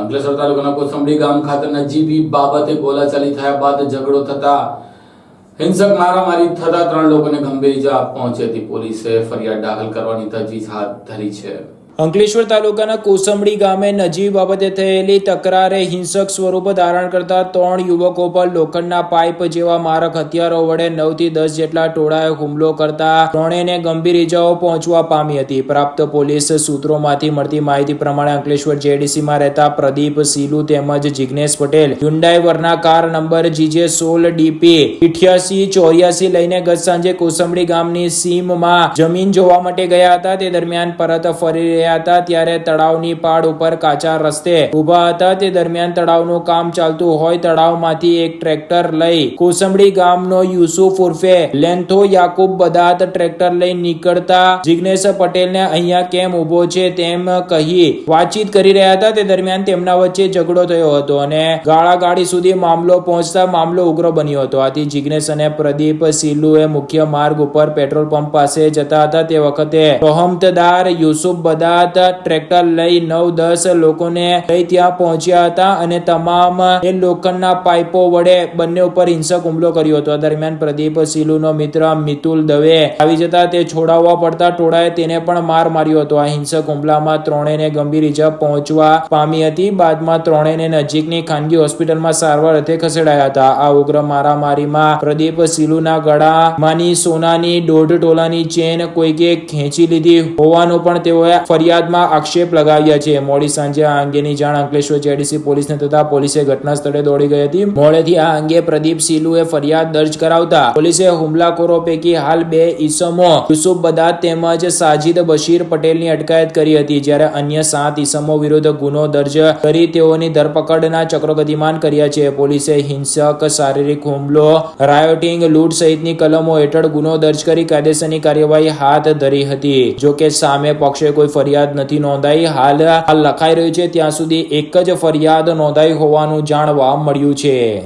અંકલેશ્વર તાલુકાના કોસંબડી ગામ ખાતેના જીબી બાબતે બોલાચાલી થયા બાદ ઝઘડો થતા હિંસક મારામારી થતા ત્રણ લોકોને ગંભીર ઈજા પહોંચી હતી. પોલીસે ફરિયાદ દાખલ કરવાની તજવીજ હાથ ધરી છે. અંકલેશ્વર તાલુકાના કોસંબડી ગામે નજીવી બાબતે થયેલી તકરારે હિંસક સ્વરૂપ ધારણ કરતા ત્રણ યુવકો પર લોખંડના પાઇપ જેવા મારક હથિયારો વડે નવથી દસ જેટલા ટોળાએ હુમલો કરતા ત્રણેયને ગંભીર ઇજાઓ પહોંચવા પામી હતી. પ્રાપ્ત પોલીસ સૂત્રોમાંથી મળતી માહિતી પ્રમાણે અંકલેશ્વર જેડીસીમાં રહેતા પ્રદીપ સીલુ તેમજ Jignesh Patel Hyundai Verna car number GJ સોળ ડીપી ઇઠ્યાસી ચોર્યાસી લઈને ગત સાંજે કોસંબડી ગામની સીમમાં જમીન જોવા માટે ગયા હતા. તે દરમિયાન પરત ફરી રહ્યા હતા ત્યારે તળાવની પાડ ઉપર કાચા રસ્તે ઊભા હતા. તે દરમિયાન તળાવનું કામ ચાલતું હોય તળાવમાંથી એક ટ્રેક્ટર લઈ કોસંબડી ગામનો યુસુફ ઉર્ફે લેન્થો યાકુબ બદાત ટ્રેક્ટર લઈ નીકળતા જિગ્નેશ પટેલને અહીંયા કેમ ઊભો છે તેમ કહી વાતચીત કરી રહ્યા હતા. તે દરમિયાન તેમના વચ્ચે ઝઘડો થયો હતો અને ગાળાગાળી સુધી મામલો પહોંચતા મામલો ઉગ્ર બન્યો હતો. આથી જિગ્નેશ અને પ્રદીપ સિલ્લુએ મુખ્ય માર્ગ ઉપર પેટ્રોલ પંપ પાસે જતા હતા. તે વખતે રોહમતદાર યુસુફ બદાત ટ્રેક્ટર લઈ નવ દસ લોકોને લઈ ત્યાં પહોંચ્યા હતા અને તમામ એ લોખંડના પાઇપો વડે બંને ઉપર હિંસક હુમલો કર્યો હતો. દરમિયાન પ્રદીપ સિલુનો મિત્ર મિતુલ દવે આવી જતા તે છોડાવવા પડતા ટોળાએ તેને પણ માર માર્યો હતો. આ હિંસક હુમલામાં ત્રણેયને ગંભીર ઇજા પહોંચવા પામી હતી. બાદમાં ત્રણેયને નજીકની ખાનગી હોસ્પિટલમાં સારવાર અર્થે ખસેડાયા હતા. આ ઉગ્ર મારામારીમાં પ્રદીપ સિલુના ગળામાંની સોનાની દોઢ ટોલાની ચેન કોઈકે ખેંચી લીધી હોવાનું પણ તેઓએ ફરિયાદમાં આક્ષેપ લગાવ્યા છે. મોડી સાંજે આ અંગેની જાણ અંકલેશ્વર જેડીસી પોલીસને થતા પોલીસે ઘટના સ્થળે દોડી ગઈ હતી. મોડેથી આ અંગે પ્રદીપ સિલુએ ફરિયાદ દર્જ કરાવતા પોલીસે હુમલાખોરો પૈકી હાલ બે ઈસમો, યુસુફ બદાત તેમજ સાજિદ બશીર પટેલની અટકાયત કરી હતી. જ્યારે અન્ય સાત ઈસમો વિરુદ્ધ ગુનો દર્જ કરી તેઓની ધરપકડના ચક્રો ગતિમાન કર્યા છે. પોલીસે હિંસક, શારીરિક હુમલો, રાયોટિંગ, લૂંટ સહિતની કલમો હેઠળ ગુનો દર્જ કરી કાયદેસરની કાર્યવાહી હાથ ધરી હતી. જોકે સામે પક્ષે કોઈ ફરિયાદ નથી નોંધાઈ. હાલ હાલ લખાઈ રહ્યું છે, ત્યાં સુધી એક જ ફરિયાદ નોંધાઈ હોવાનું જાણવા મળ્યું છે.